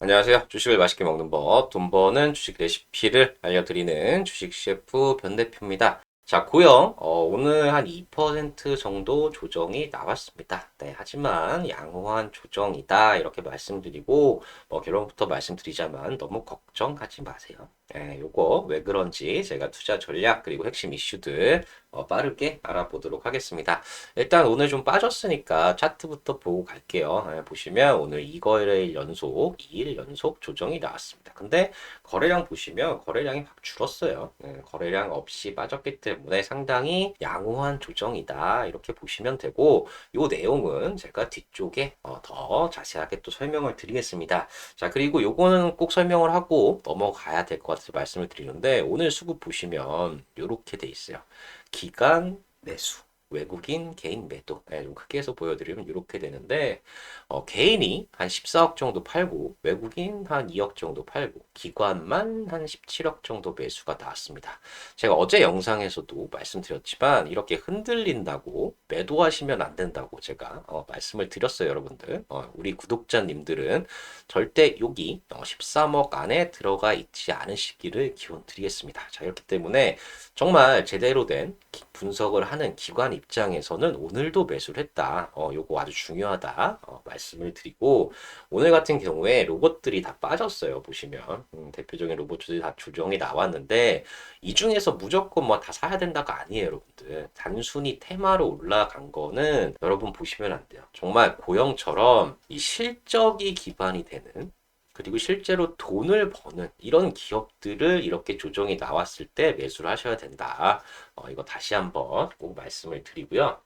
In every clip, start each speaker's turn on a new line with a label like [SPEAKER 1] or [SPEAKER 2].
[SPEAKER 1] 안녕하세요. 주식을 맛있게 먹는 법, 돈 버는 주식 레시피를 알려드리는 주식 셰프 변 대표입니다. 자, 고영, 어, 오늘 한 2% 정도 조정이 나왔습니다. 네, 하지만 양호한 조정이다. 이렇게 말씀드리고, 뭐, 결론부터 말씀드리자면 너무 걱정하지 마세요. 네, 요거 왜 그런지 제가 투자 전략 그리고 핵심 이슈들 어, 빠르게 알아보도록 하겠습니다. 일단 오늘 좀 빠졌으니까 차트부터 보고 갈게요. 네, 보시면 오늘 2거래일 연속, 2일 연속 조정이 나왔습니다. 근데 거래량 보시면 거래량이 확 줄었어요. 네, 거래량 없이 빠졌기 때문에 상당히 양호한 조정이다. 이렇게 보시면 되고, 요 내용은 제가 뒤쪽에 어, 더 자세하게 또 설명을 드리겠습니다. 자, 그리고 요거는 꼭 설명을 하고 넘어가야 될 것 같아서 말씀을 드리는데, 오늘 수급 보시면 요렇게 돼 있어요. 기간 매수. 외국인 개인 매도 네, 좀 크게 해서 보여드리면 이렇게 되는데 어, 개인이 한 14억 정도 팔고 외국인 한 2억 정도 팔고 기관만 한 17억 정도 매수가 나왔습니다. 제가 어제 영상에서도 말씀드렸지만 이렇게 흔들린다고 매도하시면 안 된다고 제가 어, 말씀을 드렸어요 여러분들 어, 우리 구독자님들은 절대 여기 13억 안에 들어가 있지 않으시기를 기원 드리겠습니다. 자 이렇기 때문에 정말 제대로 된 분석을 하는 기관 입장에서는 오늘도 매수를 했다. 어, 요거 아주 중요하다. 어, 말씀을 드리고, 오늘 같은 경우에 로봇들이 다 빠졌어요. 보시면. 음, 대표적인 로봇들이 다 조정이 나왔는데, 이 중에서 무조건 뭐 다 사야 된다가 아니에요, 여러분들. 단순히 테마로 올라간 거는 여러분 보시면 안 돼요. 정말 고영처럼 이 실적이 기반이 되는 그리고 실제로 돈을 버는 이런 기업들을 이렇게 조정이 나왔을 때 매수를 하셔야 된다. 어, 이거 다시 한번 꼭 말씀을 드리고요.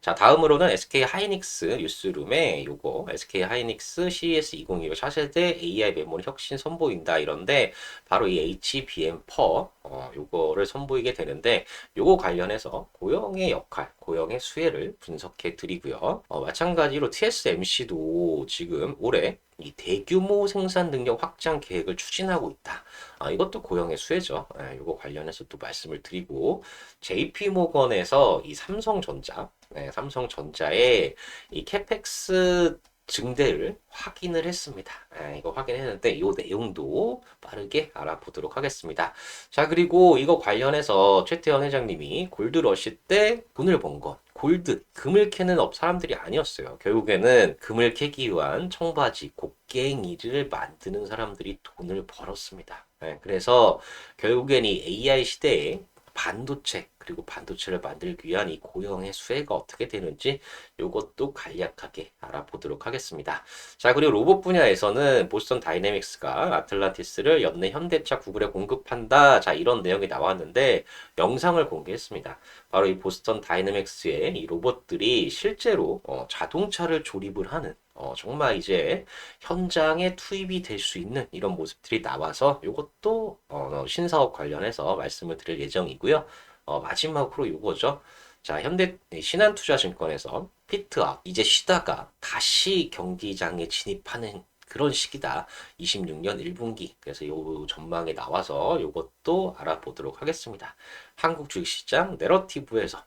[SPEAKER 1] 자, 다음으로는 SK 하이닉스 뉴스룸에 요거 SK 하이닉스 CES 2025 차세대 AI 메모리 혁신 선보인다 이런데 바로 이 HBM 퍼 어, 요거를 선보이게 되는데 요거 관련해서 고영의 역할, 고영의 수혜를 분석해 드리고요. 어, 마찬가지로 TSMC도 지금 올해 이 대규모 생산 능력 확장 계획을 추진하고 있다. 아, 이것도 고영의 수혜죠. 예, 이거 관련해서 또 말씀을 드리고 JP 모건에서 이 삼성전자, 예, 삼성전자의 이 캐펙스 증대를 확인을 했습니다. 예, 이거 확인했는데 이 내용도 빠르게 알아보도록 하겠습니다. 자 그리고 이거 관련해서 최태원 회장님이 골드러시 때 돈을 번 거. 골드, 금을 캐는 업 사람들이 아니었어요. 결국에는 금을 캐기 위한 청바지, 곡괭이를 만드는 사람들이 돈을 벌었습니다. 네, 그래서 결국엔 이 AI 시대에 반도체 그리고 반도체를 만들기 위한 이 고형의 수혜가 어떻게 되는지 이것도 간략하게 알아보도록 하겠습니다. 자 그리고 로봇 분야에서는 보스턴 다이내믹스가 아틀란티스를 연내 현대차 구글에 공급한다. 자 이런 내용이 나왔는데 영상을 공개했습니다. 바로 이 보스턴 다이내믹스의 이 로봇들이 실제로 어, 자동차를 조립을 하는 어, 정말 이제 현장에 투입이 될 수 있는 이런 모습들이 나와서 이것도 어, 신사업 관련해서 말씀을 드릴 예정이고요. 어, 마지막으로 이거죠. 자, 현대 신한투자증권에서 피트업 이제 쉬다가 다시 경기장에 진입하는 그런 시기다. 26년 1분기. 그래서 요 전망에 나와서 이것도 알아보도록 하겠습니다. 한국 주식시장 내러티브에서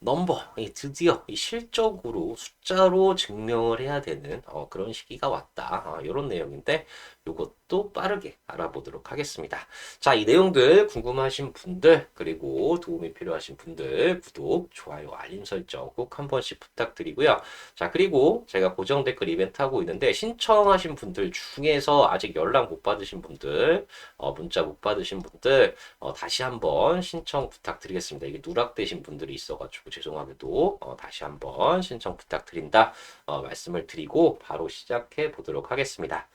[SPEAKER 1] 넘버 드디어 실적으로 숫자로 증명을 해야 되는 어, 그런 시기가 왔다. 어, 이런 내용인데 이것도 빠르게 알아보도록 하겠습니다. 자, 이 내용들 궁금하신 분들, 그리고 도움이 필요하신 분들, 구독, 좋아요, 알림 설정 꼭 한 번씩 부탁드리고요. 자, 그리고 제가 고정 댓글 이벤트 하고 있는데, 신청하신 분들 중에서 아직 연락 못 받으신 분들, 어, 문자 못 받으신 분들, 어, 다시 한번 신청 부탁드리겠습니다. 이게 누락되신 분들이 있어가지고 죄송하게도 어, 다시 한번 신청 부탁드린다 어, 말씀을 드리고 바로 시작해 보도록 하겠습니다.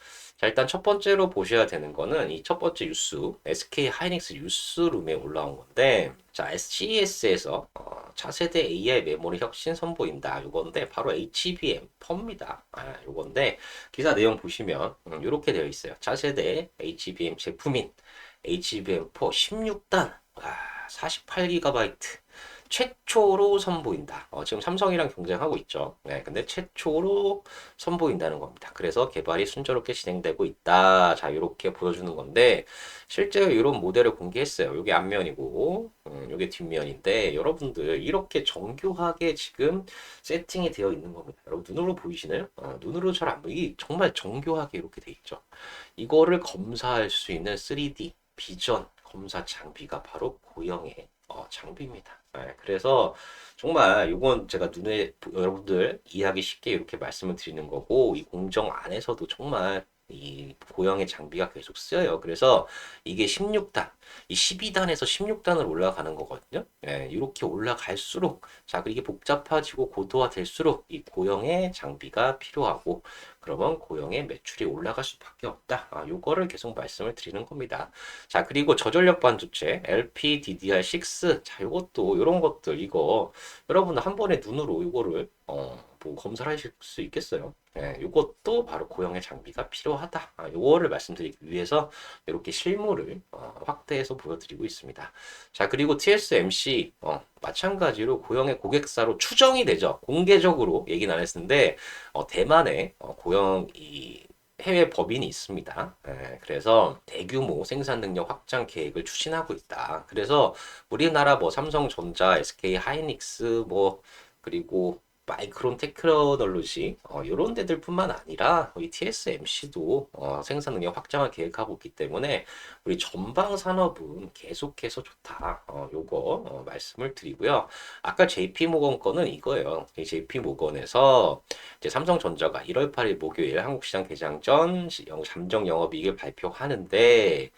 [SPEAKER 1] 자, 일단 첫 번째로 보셔야 되는 거는 이 첫 번째 뉴스, SK 하이닉스 뉴스룸에 올라온 건데, 자, CES에서 어, 차세대 AI 메모리 혁신 선보인다. 이건데, 바로 HBM 펌입니다. 아, 요건데, 기사 내용 보시면, 음, 이렇게 되어 있어요. 차세대 HBM 제품인 HBM4 16단, 아, 48GB. 최초로 선보인다. 어, 지금 삼성이랑 경쟁하고 있죠. 네, 근데 최초로 선보인다는 겁니다. 그래서 개발이 순조롭게 진행되고 있다. 자, 이렇게 보여주는 건데 실제로 이런 모델을 공개했어요. 이게 앞면이고, 음, 이게 뒷면인데 여러분들 이렇게 정교하게 지금 세팅이 되어 있는 겁니다. 여러분 눈으로 보이시나요? 어, 눈으로 잘 안 보이. 정말 정교하게 이렇게 돼 있죠. 이거를 검사할 수 있는 3D 비전 검사 장비가 바로 고영의 어, 장비입니다. 네, 그래서 정말 이건 제가 눈에 여러분들 이해하기 쉽게 이렇게 말씀을 드리는 거고 이 공정 안에서도 정말 이 고영의 장비가 계속 쓰여요. 그래서 이게 16단, 이 12단에서 16단을 올라가는 거거든요. 예, 이렇게 올라갈수록 자, 이게 복잡해지고 고도화될수록 이 고영의 장비가 필요하고 그러면 고영의 매출이 올라갈 수밖에 없다. 아, 요거를 계속 말씀을 드리는 겁니다. 자, 그리고 저전력 반도체 LPDDR6 자, 요것도 요런 것들 이거 여러분 한 번에 눈으로 이거를 어, 뭐 검사를 하실 수 있겠어요. 예, 이것도 바로 고형의 장비가 필요하다. 아, 요거를 말씀드리기 위해서 이렇게 실물을 어, 확대해서 보여드리고 있습니다. 자, 그리고 TSMC 어, 마찬가지로 고형의 고객사로 추정이 되죠. 공개적으로 얘기는 안 했는데 어, 대만에 어, 고형 이 해외 법인이 있습니다. 예, 그래서 대규모 생산 능력 확장 계획을 추진하고 있다. 그래서 우리나라 뭐 삼성전자, SK 하이닉스 뭐 그리고 마이크론 테크놀로지 어, 이런 데들뿐만 아니라 이 TSMC도 어, 생산 능력 확장을 계획하고 있기 때문에 우리 전방 산업은 계속해서 좋다. 어, 요거 어, 말씀을 드리고요. 아까 JP 모건 거는 이거예요. 이 JP 모건에서 이제 삼성전자가 1월 8일 목요일 한국시장 개장 전 잠정 영업이익을 발표하는데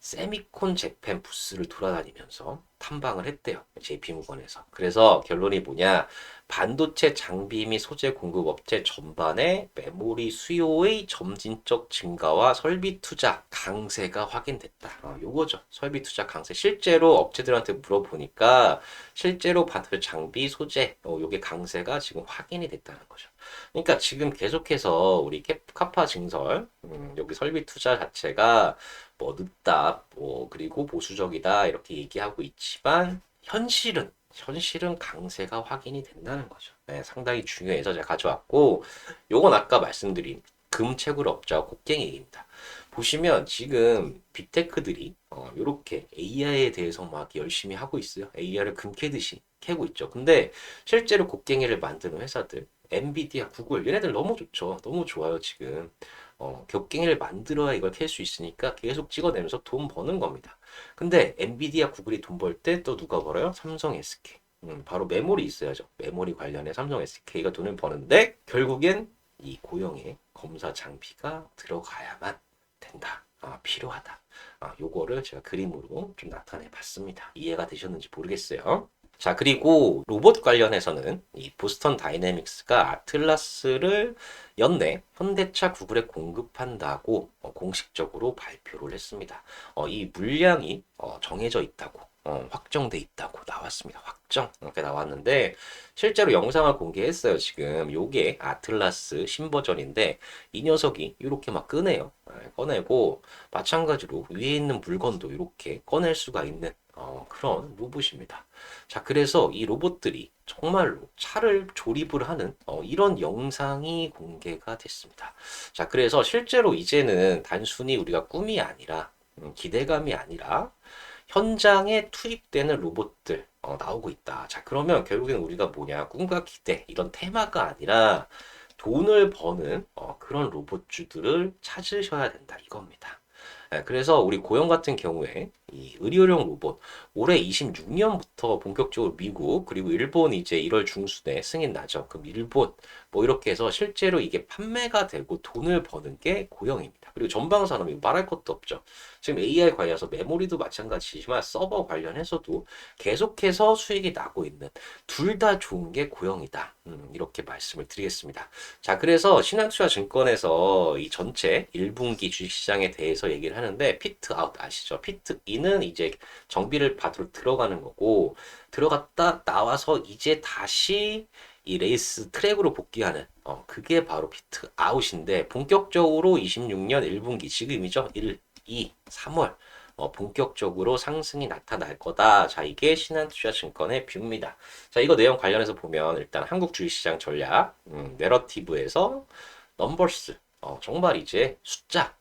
[SPEAKER 1] 세미콘 재팬 부스를 돌아다니면서 탐방을 했대요. JP모건에서. 그래서 결론이 뭐냐? 반도체 장비 및 소재 공급 업체 전반의 메모리 수요의 점진적 증가와 설비 투자 강세가 확인됐다. 어, 요거죠. 설비 투자 강세. 실제로 업체들한테 물어보니까 실제로 반도체 장비 소재 어, 요게 강세가 지금 확인이 됐다는 거죠. 그러니까 지금 계속해서 우리 카파 증설 음, 여기 설비 투자 자체가 뭐 늦다, 뭐 그리고 보수적이다 이렇게 얘기하고 있지만 현실은 현실은 강세가 확인이 된다는 거죠. 네, 상당히 중요해서 제가 가져왔고 요건 아까 말씀드린 금채굴 업자와 곡괭이 얘기입니다. 보시면 지금 빅테크들이 어, 이렇게 AI에 대해서 막 열심히 하고 있어요. AI를 금 캐듯이 캐고 있죠. 근데 실제로 곡괭이를 만드는 회사들, 엔비디아, 구글 얘네들 너무 좋죠. 너무 좋아요 지금. 어, 겹갱이를 만들어야 이걸 캘 수 있으니까 계속 찍어내면서 돈 버는 겁니다. 근데 엔비디아, 구글이 돈 벌 때 또 누가 벌어요? 삼성, SK. 음, 바로 메모리 있어야죠. 메모리 관련해 삼성, SK가 돈을 버는데 결국엔 이 고용의 검사 장비가 들어가야만 된다. 아, 필요하다. 아, 요거를 제가 그림으로 좀 나타내 봤습니다. 이해가 되셨는지 모르겠어요. 자, 그리고 로봇 관련해서는 이 보스턴 다이내믹스가 아틀라스를 연내 현대차 구글에 공급한다고 어, 공식적으로 발표를 했습니다. 어, 이 물량이 어, 정해져 있다고 어, 확정돼 있다고 나왔습니다. 확정 이렇게 나왔는데 실제로 영상을 공개했어요. 지금 요게 아틀라스 신버전인데 이 녀석이 이렇게 막 끄네요. 네, 꺼내고 마찬가지로 위에 있는 물건도 이렇게 꺼낼 수가 있는 어, 그런 로봇입니다. 자, 그래서 이 로봇들이 정말로 차를 조립을 하는 어, 이런 영상이 공개가 됐습니다. 자, 그래서 실제로 이제는 단순히 우리가 꿈이 아니라 음, 기대감이 아니라 현장에 투입되는 로봇들 어, 나오고 있다. 자, 그러면 결국엔 우리가 뭐냐 꿈과 기대 이런 테마가 아니라 돈을 버는 어, 그런 로봇주들을 찾으셔야 된다 이겁니다. 예, 그래서 우리 고영 같은 경우에 이 의료용 로봇 올해 26년부터 본격적으로 미국 그리고 일본 이제 1월 중순에 승인 나죠. 그럼 일본 뭐 이렇게 해서 실제로 이게 판매가 되고 돈을 버는 게 고영입니다. 그리고 전방 산업이 말할 것도 없죠. 지금 AI 관련해서 메모리도 마찬가지지만 서버 관련해서도 계속해서 수익이 나고 있는 둘 다 좋은 게 고영이다. 음, 이렇게 말씀을 드리겠습니다. 자, 그래서 신한투자증권에서 이 전체 1분기 주식시장에 대해서 얘기를 하는데 피트 아웃 아시죠? 피트 인은 이제 정비를 받으러 들어가는 거고 들어갔다 나와서 이제 다시 이 레이스 트랙으로 복귀하는 어, 그게 바로 피트 아웃인데 본격적으로 26년 1분기 지금이죠 1, 2, 3월 어, 본격적으로 상승이 나타날 거다. 자, 이게 신한투자증권의 뷰입니다. 자, 이거 내용 관련해서 보면 일단 한국 주식시장 전략, 음, 내러티브에서 넘버스, 어, 정말 이제 숫자,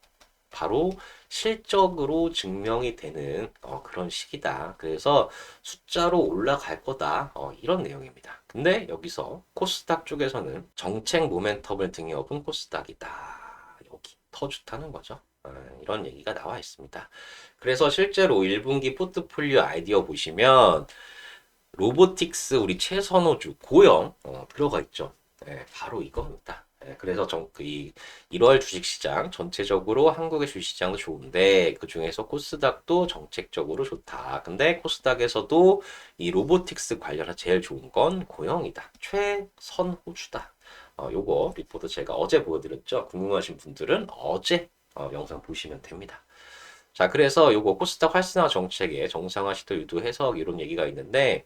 [SPEAKER 1] 바로 실적으로 증명이 되는 어, 그런 시기다. 그래서 숫자로 올라갈 거다. 어, 이런 내용입니다. 근데 여기서 코스닥 쪽에서는 정책 모멘텀을 등에 업은 코스닥이다. 여기 더 좋다는 거죠. 어, 이런 얘기가 나와 있습니다. 그래서 실제로 1분기 포트폴리오 아이디어 보시면 로보틱스 우리 최선호주 고영 어, 들어가 있죠. 네, 바로 이겁니다. 네, 그래서 정, 그 이, 1월 주식시장 전체적으로 한국의 주식시장도 좋은데 그 중에서 코스닥도 정책적으로 좋다. 근데 코스닥에서도 이 로보틱스 관련한 제일 좋은 건 고영이다. 최선 호주다. 어, 요거 리포트 제가 어제 보여드렸죠. 궁금하신 분들은 어제 어, 영상 보시면 됩니다. 자, 그래서 요거 코스닥 활성화 정책의 정상화 시도 유도 해석 이런 얘기가 있는데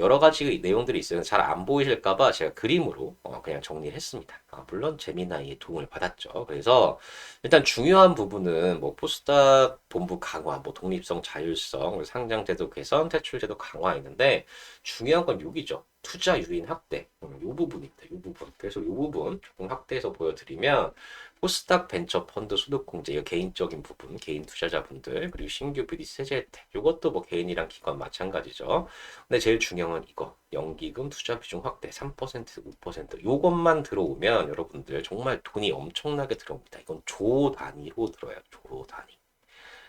[SPEAKER 1] 여러 가지 내용들이 있어요. 잘 안 보이실까봐 제가 그림으로 어, 그냥 정리를 했습니다. 아, 물론 재미나이의 도움을 받았죠. 그래서 일단 중요한 부분은 뭐 포스닥 본부 강화, 뭐 독립성, 자율성, 상장제도 개선, 퇴출제도 강화 있는데 중요한 건 여기죠. 투자 유인 확대. 부분입니다. 요 부분. 그래서 요 부분 조금 확대해서 보여드리면 코스닥 벤처 펀드 소득 공제, 이거 개인적인 부분, 개인 투자자분들, 그리고 신규 비리 세제 혜택. 이것도 뭐 개인이랑 기관 마찬가지죠. 근데 제일 중요한 건 이거. 연기금 투자 비중 확대 3%, 5%. 요것만 들어오면 여러분들 정말 돈이 엄청나게 들어옵니다. 이건 조 단위로 들어요. 조 단위.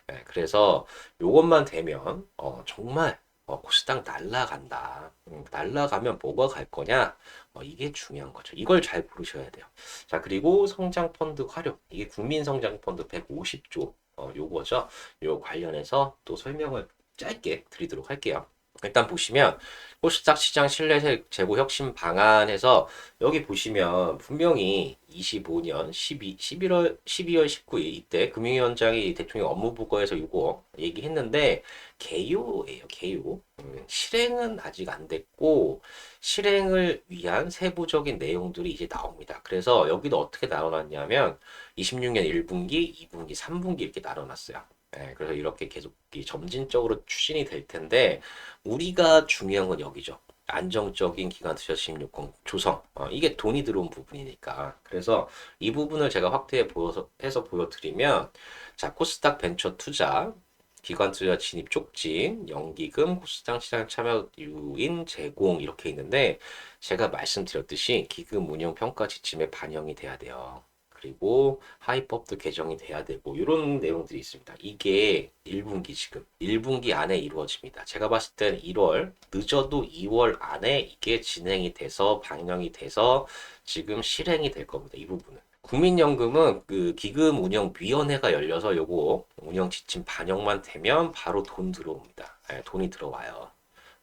[SPEAKER 1] 네, 그래서 요것만 되면 어, 정말 어, 코스닥 날라간다. 음, 날라가면 뭐가 갈 거냐? 어, 이게 중요한 거죠. 이걸 잘 고르셔야 돼요. 자, 그리고 성장 펀드 활용. 이게 국민 성장 펀드 150조 어, 요거죠. 요 관련해서 또 설명을 짧게 드리도록 할게요. 일단 보시면 코스닥 시장 신뢰 재고 혁신 방안에서 여기 보시면 분명히 25년 12, 11월 12월 19일 이때 금융위원장이 대통령 업무 보고에서 이거 얘기했는데 개요예요 개요 음, 실행은 아직 안 됐고 실행을 위한 세부적인 내용들이 이제 나옵니다. 그래서 여기도 어떻게 나눠놨냐면 26년 1분기, 2분기, 3분기 이렇게 나눠놨어요. 네, 그래서 이렇게 계속 점진적으로 추진이 될 텐데 우리가 중요한 건 여기죠. 안정적인 기간 투자 신입60 조성 어, 이게 돈이 들어온 부분이니까 그래서 이 부분을 제가 확대해 보여서 해서 보여드리면 자 코스닥 벤처 투자 기관 투자 진입 촉진, 연기금, 코스닥 시장 참여 유인 제공 이렇게 있는데 제가 말씀드렸듯이 기금 운영 평가 지침에 반영이 돼야 돼요. 그리고 하위법도 개정이 돼야 되고 이런 내용들이 있습니다. 이게 1분기 지금 1분기 안에 이루어집니다. 제가 봤을 때는 1월 늦어도 2월 안에 이게 진행이 돼서 반영이 돼서 지금 실행이 될 겁니다. 이 부분은. 국민연금은 그 기금 운영 위원회가 열려서 요거 운영 지침 반영만 되면 바로 돈 들어옵니다. 네, 돈이 들어와요.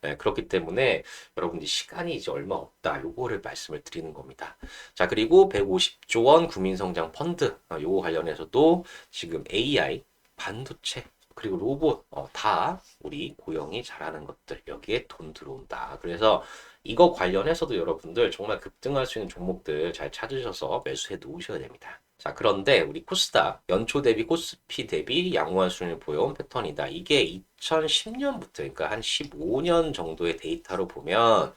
[SPEAKER 1] 네, 그렇기 때문에 여러분들이 시간이 이제 얼마 없다. 요거를 말씀을 드리는 겁니다. 자, 그리고 150조 원 국민성장 펀드. 어, 요거 관련해서도 지금 AI, 반도체, 그리고 로봇, 어, 다 우리 고영이 잘하는 것들. 여기에 돈 들어온다. 그래서 이거 관련해서도 여러분들 정말 급등할 수 있는 종목들 잘 찾으셔서 매수해 놓으셔야 됩니다. 자, 그런데 우리 코스닥 연초 대비 코스피 대비 양호한 수준을 보여온 패턴이다. 이게 2010년부터 그러니까 한 15년 정도의 데이터로 보면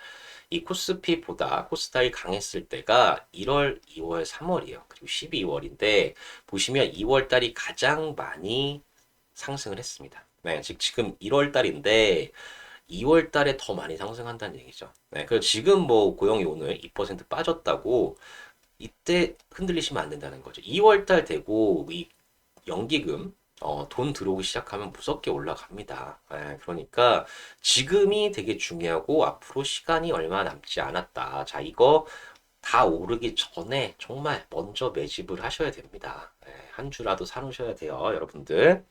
[SPEAKER 1] 이 코스피보다 코스닥이 강했을 때가 1월, 2월, 3월이에요. 그리고 12월인데 보시면 2월 달이 가장 많이 상승을 했습니다. 네, 즉 지금 1월 달인데 2월 달에 더 많이 상승한다는 얘기죠. 네, 그래서 지금 뭐 고용이 오늘 2% 빠졌다고 이때 흔들리시면 안 된다는 거죠. 2월 달 되고 이 연기금 어, 돈 들어오기 시작하면 무섭게 올라갑니다. 예, 그러니까 지금이 되게 중요하고 앞으로 시간이 얼마 남지 않았다. 자, 이거 다 오르기 전에 정말 먼저 매집을 하셔야 됩니다. 예, 한 주라도 사놓으셔야 돼요, 여러분들.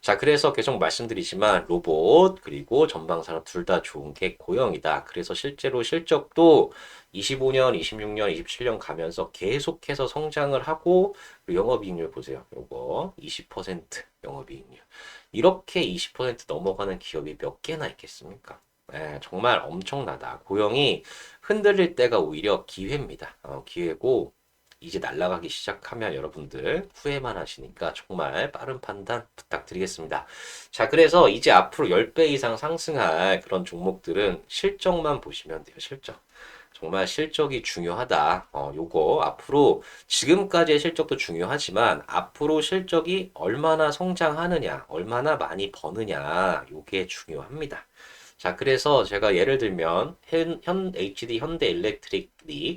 [SPEAKER 1] 자, 그래서 계속 말씀드리지만 로봇 그리고 전방산업 둘 다 좋은 게 고영이다. 그래서 실제로 실적도 25년, 26년, 27년 가면서 계속해서 성장을 하고 영업이익률 보세요. 요거 20% 영업이익률. 이렇게 20% 넘어가는 기업이 몇 개나 있겠습니까? 예, 정말 엄청나다. 고영이 흔들릴 때가 오히려 기회입니다. 어, 기회고 이제 날아가기 시작하면 여러분들 후회만 하시니까 정말 빠른 판단 부탁드리겠습니다. 자, 그래서 이제 앞으로 10배 이상 상승할 그런 종목들은 실적만 보시면 돼요. 실적. 정말 실적이 중요하다. 어, 요거 앞으로 지금까지의 실적도 중요하지만 앞으로 실적이 얼마나 성장하느냐, 얼마나 많이 버느냐, 요게 중요합니다. 자, 그래서 제가 예를 들면 현, 현 HD 현대 일렉트릭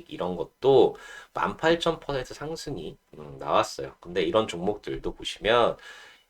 [SPEAKER 1] 이런 것도 18,000% 상승이 음, 나왔어요. 근데 이런 종목들도 보시면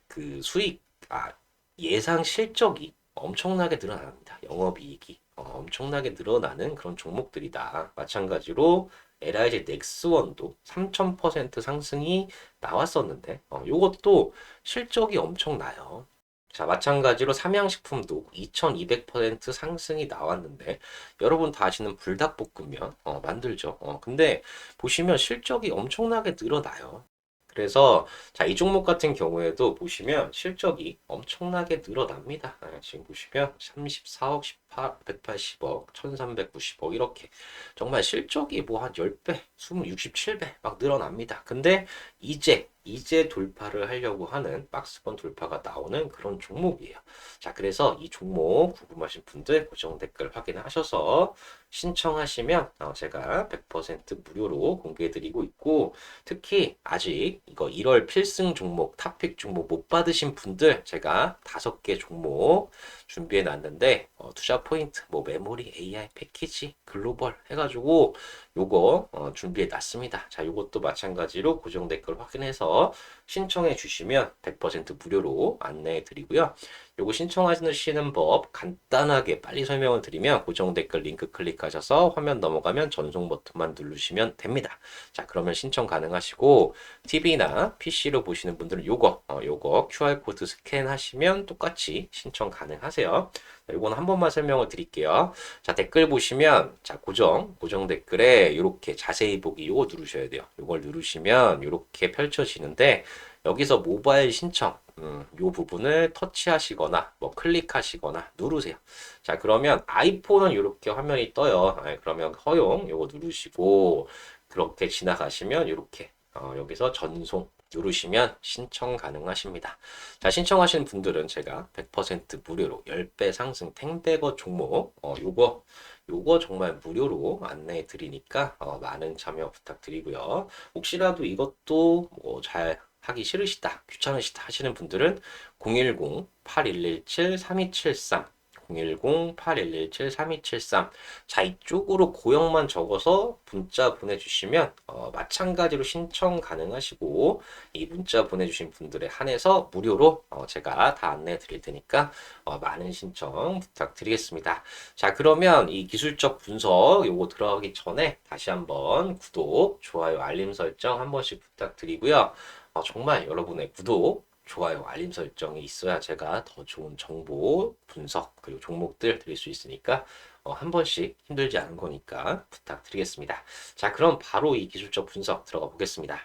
[SPEAKER 1] 그 수익 아, 예상 실적이 엄청나게 늘어납니다. 영업이익이 어, 엄청나게 늘어나는 그런 종목들이다. 마찬가지로 LIG 넥스원도 3000% 상승이 나왔었는데 어, 이것도 실적이 엄청나요. 자, 마찬가지로 삼양식품도 2200% 상승이 나왔는데 여러분 다 아시는 불닭볶음면 어, 만들죠. 어, 근데 보시면 실적이 엄청나게 늘어나요. 그래서 자, 이 종목 같은 경우에도 보시면 실적이 엄청나게 늘어납니다. 아, 지금 보시면 34억, 18, 180억, 1390억 이렇게 정말 실적이 뭐 한 10배, 20, 67배 막 늘어납니다. 근데 이제 이제 돌파를 하려고 하는 박스권 돌파가 나오는 그런 종목이에요. 자, 그래서 이 종목 궁금하신 분들 고정 댓글 확인하셔서 신청하시면 어, 제가 100% 무료로 공개해드리고 있고 특히 아직 이거 1월 필승 종목, 탑픽 종목 못 받으신 분들 제가 다섯 개 종목 준비해 놨는데 어, 투자 포인트, 뭐 메모리, AI 패키지, 글로벌 해가지고 요거 어, 준비해 놨습니다. 자, 요것도 마찬가지로 고정 댓글 확인해서 신청해 주시면 100% 무료로 안내해 드리고요. 요거 신청하시는 법 간단하게 빨리 설명을 드리면 고정 댓글 링크 클릭하셔서 화면 넘어가면 전송 버튼만 누르시면 됩니다. 자, 그러면 신청 가능하시고 TV나 PC로 보시는 분들은 요거 어, 요거 QR 코드 스캔하시면 똑같이 신청 가능하세요. 이건 한 번만 설명을 드릴게요. 자, 댓글 보시면, 자, 고정, 고정 댓글에 이렇게 자세히 보기 요거 누르셔야 돼요. 요걸 누르시면 이렇게 펼쳐지는데, 여기서 모바일 신청, 음, 요 부분을 터치하시거나, 뭐 클릭하시거나 누르세요. 자, 그러면 아이폰은 이렇게 화면이 떠요. 네, 그러면 허용, 요거 누르시고, 그렇게 지나가시면 이렇게, 어, 여기서 전송, 누르시면 신청 가능하십니다. 자, 신청하시는 분들은 제가 100% 무료로 10배 상승 탱베거 종목, 어, 요거, 요거 정말 무료로 안내해 드리니까, 어, 많은 참여 부탁드리고요. 혹시라도 이것도 뭐 잘 하기 싫으시다, 귀찮으시다 하시는 분들은 010-8117-3273 010-8117-3273 자, 이쪽으로 고역만 적어서 문자 보내주시면 어, 마찬가지로 신청 가능하시고 이 문자 보내주신 분들에 한해서 무료로 어, 제가 다 안내해 드릴 테니까 어, 많은 신청 부탁드리겠습니다. 자, 그러면 이 기술적 분석 요거 들어가기 전에 다시 한번 구독, 좋아요, 알림 설정 한 번씩 부탁드리고요. 어, 정말 여러분의 구독, 좋아요, 알림 설정이 있어야 제가 더 좋은 정보, 분석, 그리고 종목들 드릴 수 있으니까 어, 한 번씩 힘들지 않은 거니까 부탁드리겠습니다. 자, 그럼 바로 이 기술적 분석 들어가 보겠습니다.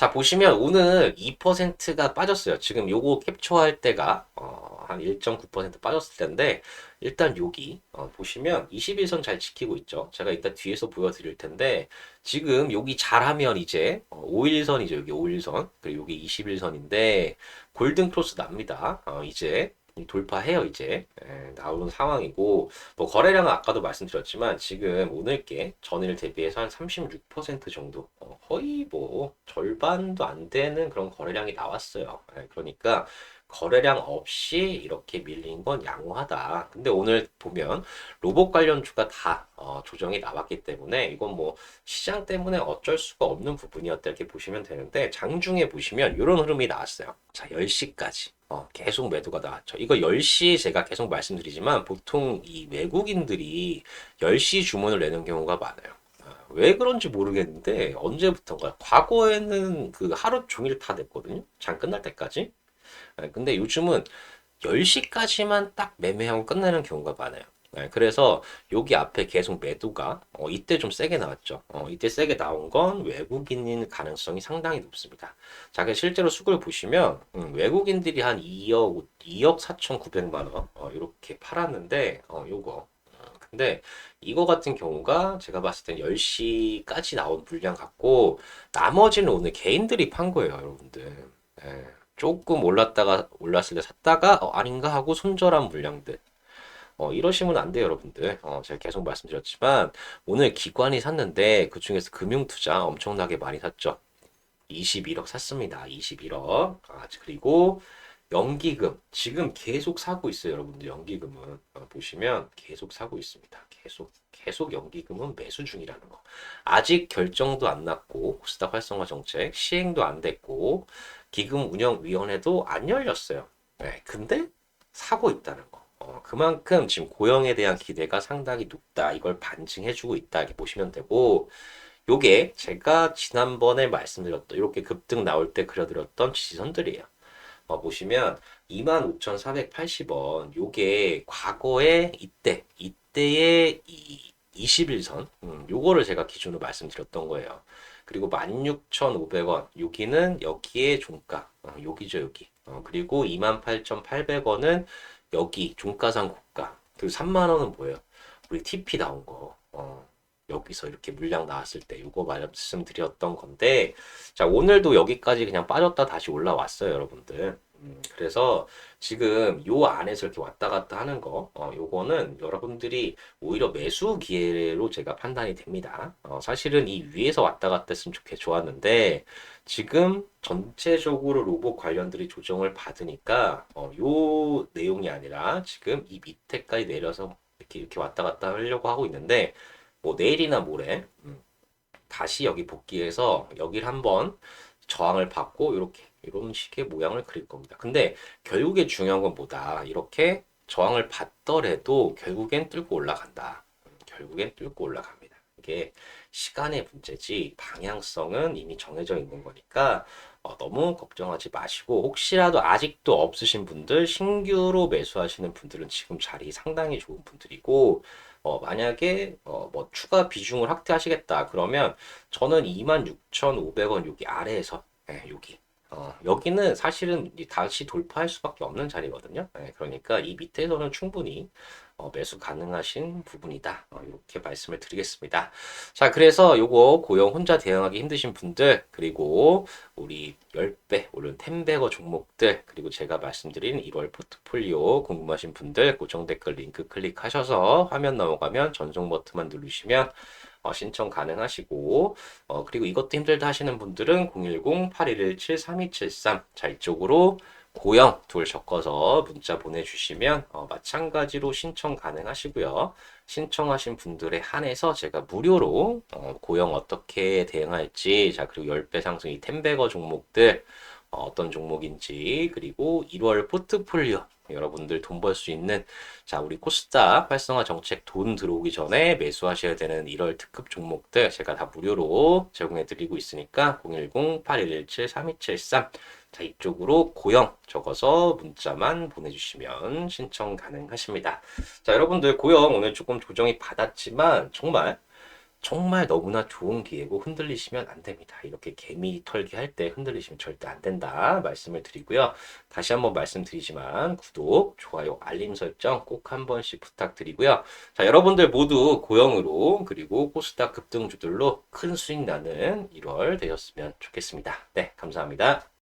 [SPEAKER 1] 자, 보시면 오늘 2%가 빠졌어요. 지금 요거 캡처할 때가 어, 한 1.9% 빠졌을 텐데 일단 여기 어, 보시면 21선 잘 지키고 있죠. 제가 이따 뒤에서 보여드릴 텐데 지금 여기 잘하면 이제 어, 5일선이죠. 여기 5일선 그리고 여기 21선인데 골든 크로스 납니다. 어, 이제 돌파해요 이제 에, 나오는 상황이고 뭐 거래량은 아까도 말씀드렸지만 지금 오늘께 전일 대비해서 한 36% 정도 어, 거의 뭐 절반도 안 되는 그런 거래량이 나왔어요. 에, 그러니까 거래량 없이 이렇게 밀린 건 양호하다. 근데 오늘 보면 로봇 관련 주가 다 어, 조정이 나왔기 때문에 이건 뭐 시장 때문에 어쩔 수가 없는 부분이었다 이렇게 보시면 되는데 장중에 보시면 이런 흐름이 나왔어요. 자, 10시까지. 어, 계속 매도가 나왔죠. 이거 10시 제가 계속 말씀드리지만 보통 이 외국인들이 10시 주문을 내는 경우가 많아요. 아, 왜 그런지 모르겠는데 언제부턴가 과거에는 그 하루 종일 다 냈거든요. 장 끝날 때까지. 네, 근데 요즘은 10시까지만 딱 매매하고 끝내는 경우가 많아요. 네, 그래서 여기 앞에 계속 매도가 어, 이때 좀 세게 나왔죠. 어, 이때 세게 나온 건 외국인인 가능성이 상당히 높습니다. 자, 그 실제로 수급을 보시면 음, 외국인들이 한 2억 2억 4,900만 원 어, 이렇게 팔았는데 어, 요거 근데 이거 같은 경우가 제가 봤을 땐 10시까지 나온 물량 같고 나머지는 오늘 개인들이 판 거예요, 여러분들. 예, 조금 올랐다가 올랐을 때 샀다가 어, 아닌가 하고 손절한 물량들. 어, 이러시면 안 돼요, 여러분들. 어, 제가 계속 말씀드렸지만 오늘 기관이 샀는데 그 중에서 금융투자 엄청나게 많이 샀죠. 21억 샀습니다. 21억. 아, 그리고 연기금 지금 계속 사고 있어요, 여러분들. 연기금은 어, 보시면 계속 사고 있습니다. 계속 계속 연기금은 매수 중이라는 거. 아직 결정도 안 났고 코스닥 활성화 정책 시행도 안 됐고 기금 운영 위원회도 안 열렸어요. 네, 근데 사고 있다는 거. 어, 그만큼 지금 고용에 대한 기대가 상당히 높다. 이걸 반증해주고 있다. 이렇게 보시면 되고, 요게 제가 지난번에 말씀드렸던, 이렇게 급등 나올 때 그려드렸던 지지선들이에요. 어, 보시면 25,480원, 요게 과거에 이때, 이때의 이 21선, 음, 요거를 제가 기준으로 말씀드렸던 거예요. 그리고 16,500원, 여기는 여기에 종가, 어, 여기죠, 여기. 어, 그리고 28,800원은 여기 종가상 고가. 그리고 3만 원은 뭐예요? 우리 TP 나온 거. 어, 여기서 이렇게 물량 나왔을 때 이거 말씀드렸던 건데 자 오늘도 여기까지 그냥 빠졌다 다시 올라왔어요 여러분들 음, 그래서 지금 요 안에서 이렇게 왔다 갔다 하는 거 어, 요거는 여러분들이 오히려 매수 기회로 제가 판단이 됩니다. 어, 사실은 이 위에서 왔다 갔다 했으면 좋겠 좋았는데 지금 전체적으로 로봇 관련들이 조정을 받으니까 어, 요 내용이 아니라 지금 이 밑에까지 내려서 이렇게 이렇게 왔다 갔다 하려고 하고 있는데 뭐 내일이나 모레 음, 다시 여기 복귀해서 여기를 한번 저항을 받고 이렇게 이런 식의 모양을 그릴 겁니다. 근데 결국에 중요한 건 뭐다? 이렇게 저항을 받더라도 결국엔 뚫고 올라간다. 음, 결국엔 뚫고 올라갑니다. 이게 시간의 문제지 방향성은 이미 정해져 있는 거니까 어, 너무 걱정하지 마시고 혹시라도 아직도 없으신 분들 신규로 매수하시는 분들은 지금 자리 상당히 좋은 분들이고 어, 만약에 어, 뭐 추가 비중을 확대하시겠다 그러면 저는 26,500원 여기 아래에서 예, 여기 어, 여기는 사실은 다시 돌파할 수밖에 없는 자리거든요. 예, 그러니까 이 밑에서는 충분히 어, 매수 가능하신 부분이다. 어, 이렇게 말씀을 드리겠습니다. 자, 그래서 요거 고용 혼자 대응하기 힘드신 분들, 그리고 우리 10배, 오른 10배거 종목들, 그리고 제가 말씀드린 1월 포트폴리오 궁금하신 분들, 고정 댓글 링크 클릭하셔서 화면 넘어가면 전송 버튼만 누르시면 어, 신청 가능하시고 어, 그리고 이것도 힘들다 하시는 분들은 010-8117-3273 자 이쪽으로 고영 둘 적어서 문자 보내주시면 어, 마찬가지로 신청 가능하시고요. 신청하신 분들에 한해서 제가 무료로 어, 고영 어떻게 대응할지 자 그리고 10배 상승 이 템베거 종목들 어, 어떤 종목인지 그리고 1월 포트폴리오 여러분들 돈 벌 수 있는 자 우리 코스닥 활성화 정책 돈 들어오기 전에 매수하셔야 되는 1월 특급 종목들 제가 다 무료로 제공해 드리고 있으니까 010-8117-3273 자 이쪽으로 고영 적어서 문자만 보내주시면 신청 가능하십니다. 자 여러분들 고영 오늘 조금 조정이 받았지만 정말 정말 너무나 좋은 기회고 흔들리시면 안 됩니다. 이렇게 개미 털기 할 때 흔들리시면 절대 안 된다 말씀을 드리고요. 다시 한번 말씀드리지만 구독, 좋아요, 알림 설정 꼭 한 번씩 부탁드리고요. 자, 여러분들 모두 고영으로 그리고 코스닥 급등주들로 큰 수익 나는 1월 되셨으면 좋겠습니다. 네, 감사합니다.